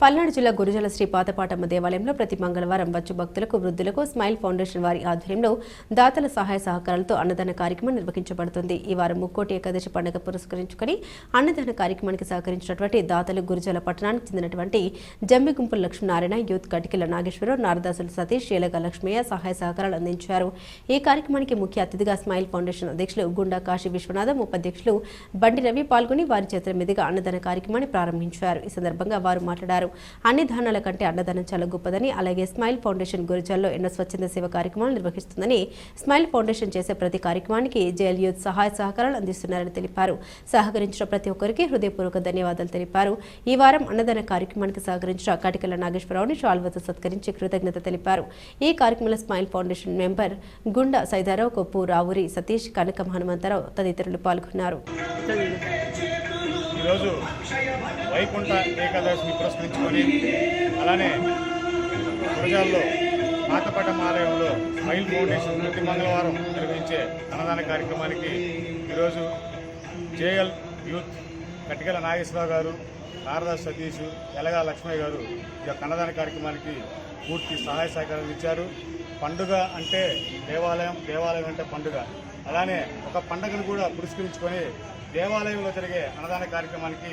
పల్నాడు జిల్లా గురుజల శ్రీ పాతపాటమ్మ దేవాలయంలో ప్రతి మంగళవారం వచ్చు భక్తులకు వృద్ధులకు స్మైల్ ఫౌండేషన్ వారి ఆధ్వర్యంలో దాతల సహాయ సహకారాలతో అన్నదాన కార్యక్రమం నిర్వహించబడుతుంది. ఈ వారం ముక్కోటి ఏకాదశి పండుగ పురస్కరించుకుని అన్నదాన కార్యక్రమానికి సహకరించినటువంటి దాతలు గురుజల పట్టణానికి చెందినటువంటి జమ్మిగుంపుల లక్ష్మీనారాయణ యూత్ కటికల నాగేశ్వరరావు నారదాసులు సతీష్ శీలగ లక్ష్మయ్య సహాయ సహకారాలు అందించారు. ఈ కార్యక్రమానికి ముఖ్య అతిథిగా స్మైల్ ఫౌండేషన్ అధ్యక్షులు గుండా కాశీ విశ్వనాథం ఉపాధ్యక్షులు బండి రవి పాల్గొని వారి చేతుల మీదుగా అన్నదాన కార్యక్రమాన్ని ప్రారంభించారు. ఈ సందర్భంగా వారు మాట్లాడారు. అన్ని దానాల కంటే అన్నదానం చాలా గొప్పదని అలాగే స్మైల్ ఫౌండేషన్ గురిజాల్లో ఎన్నో స్వచ్ఛంద సేవ కార్యక్రమాలు నిర్వహిస్తుందని స్మైల్ ఫౌండేషన్ చేసే ప్రతి కార్యక్రమానికి జైల్ యూత్ సహాయ సహకారాలు అందిస్తున్నారని తెలిపారు. సహకరించిన ప్రతి ఒక్కరికి హృదయపూర్వక ధన్యవాదాలు తెలిపారు. ఈ వారం అన్నదాన కార్యక్రమానికి సహకరించిన కటికల నాగేశ్వరరావుని షాల్వతో సత్కరించి కృతజ్ఞత తెలిపారు. ఈ కార్యక్రమంలో స్మైల్ ఫౌండేషన్ మెంబర్ గుండా సైదారావు కొప్పు రావురి సతీష్ కనకం హనుమంతరావు తదితరులు పాల్గొన్నారు. ఈరోజు వైకుంఠ ఏకాదశిని పురస్కరించుకొని అలానే గురజాల్లో పాతపటం ఆలయంలో మైల్ ఫౌండేషన్ ప్రతి మంగళవారం నిర్వహించే అన్నదాన కార్యక్రమానికి ఈరోజు జేఎల్ యూత్ కట్టికల నాగేశ్వరరావు గారు నారదా సతీష్ ఎలగా లక్ష్మయ్య గారు ఈ యొక్క అన్నదాన కార్యక్రమానికి పూర్తి సహాయ సహకారాలు ఇచ్చారు. పండుగ అంటే దేవాలయం దేవాలయం అంటే పండుగ. అలానే ఒక పండగను కూడా పురస్కరించుకొని దేవాలయంలో జరిగే అన్నదాన కార్యక్రమానికి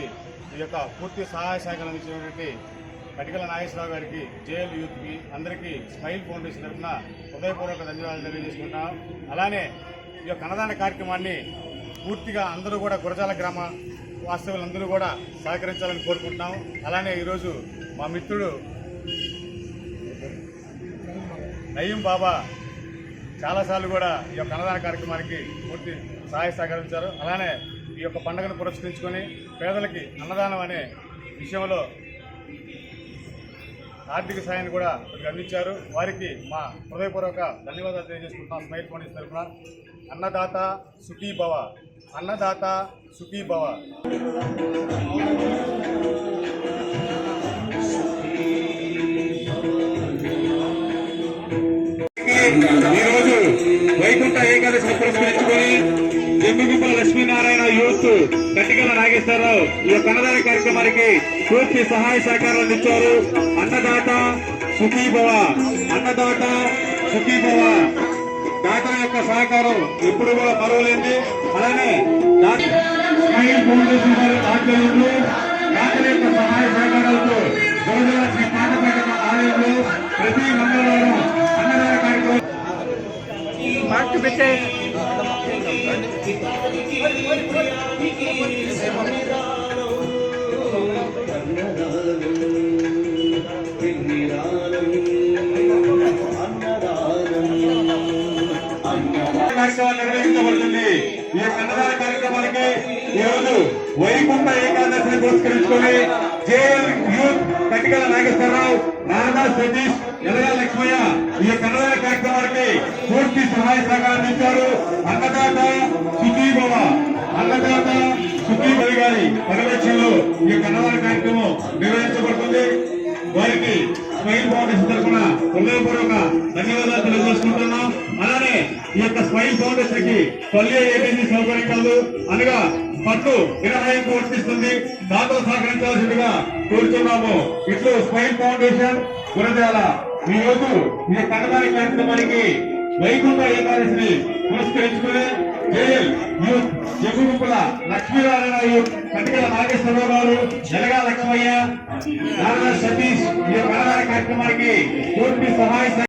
ఈ యొక్క పూర్తి సహాయ శాఖలు అందించినటువంటి కటికల నాగేశ్వరరావు గారికి జేఎల్ యూత్కి అందరికీ స్మైల్ ఫౌండేషన్ తరఫున హృదయపూర్వక ధన్యవాదాలు తెలియజేసుకుంటున్నాం అలానే ఈ యొక్క అన్నదాన కార్యక్రమాన్ని పూర్తిగా అందరూ కూడా గురజాల గ్రామ వాస్తవులందరూ కూడా సహకరించాలని కోరుకుంటున్నాం. అలానే ఈరోజు మా మిత్రుడు నయీం బాబా చాలాసార్లు కూడా ఈ యొక్క అన్నదాన కార్యక్రమానికి పూర్తి సహాయ సహకరించారు అలానే ఈ యొక్క పండుగను పురస్కరించుకొని పేదలకి అన్నదానం అనే విషయంలో ఆర్థిక సాయాన్ని కూడా కొద్దిగా అందించారు. వారికి మా హృదయపూర్వక ధన్యవాదాలు తెలియజేసుకుంటున్నాం. స్మైల్ ఫోన్ తరఫున అన్నదాత సుఖీ భవ. అన్నదాత సుఖీ భవ. లక్ష్మీనారాయణ యూత్ కట్టికల నాగేశ్వరరావు ఈ యొక్క అన్నదాన కార్యక్రమానికి పూర్తి సహాయ సహకారాలు ఇచ్చారు అన్నదాత సుఖీభవ అన్నదాత సుఖీభవ దాతల యొక్క సహకారం ఎప్పుడు కూడా పర్వాలేదు అలానే ఫౌండేషన్ వారి ఆధ్వర్యంలో దాతల యొక్క సహాయ సహకారాలతో గురుదేవ శ్రీ పాఠపేట ఆలయంలో ప్రతి మంగళవారం మార్క్ పెట్టే. కార్యక్రమాలు నిర్వహించబడుతుంది. ఈ యొక్క కార్యక్రమానికి ఈ వైకుంఠ ఏకాదశిని పురస్కరించుకొని జేఎల్ యూత్ కటికల నాగేశ్వరరావు నారదా సతీష్ ఎలగా లక్ష్మయ్య ఈ యొక్క కార్యక్రమానికి పూర్తి సహాయ సహకారం ఇచ్చారు అన్నదాత సుఖీభవ. అన్నదాత సుఖీభవ గారి పర్యవేక్షణలో ఈ యొక్క అన్నదాన కార్యక్రమం నిర్వహించబడుతుంది. వారికి స్మైల్ ఫౌండేషన్ తరఫున హృదయపూర్వక ధన్యవాదాలు తెలియజేసుకుంటున్నాం. అలానే ఈ యొక్క స్మైల్ ఫౌండేషన్కి పల్లె ఏటీసీ సౌకర్యం కలదు. అనగా పట్టు మినహాయింపు వర్తిస్తుంది. దాతలు సహకరించాల్సిందిగా కోరుతున్నాము. ఇట్లు స్మైల్ ఫౌండేషన్ గురజాల. ఈ రోజు ఈ యొక్క అన్నదాన కార్యక్రమానికి వైకుంఠ ఏకాదశిని పురస్కరించుకుని JL youth Jaggugumpula Lakshminarayana youth Katikala Nageswararao garu Jalaga Lakshmaiah Narayana Satish ఈ కార్యక్రమానికి పూర్తి సహాయ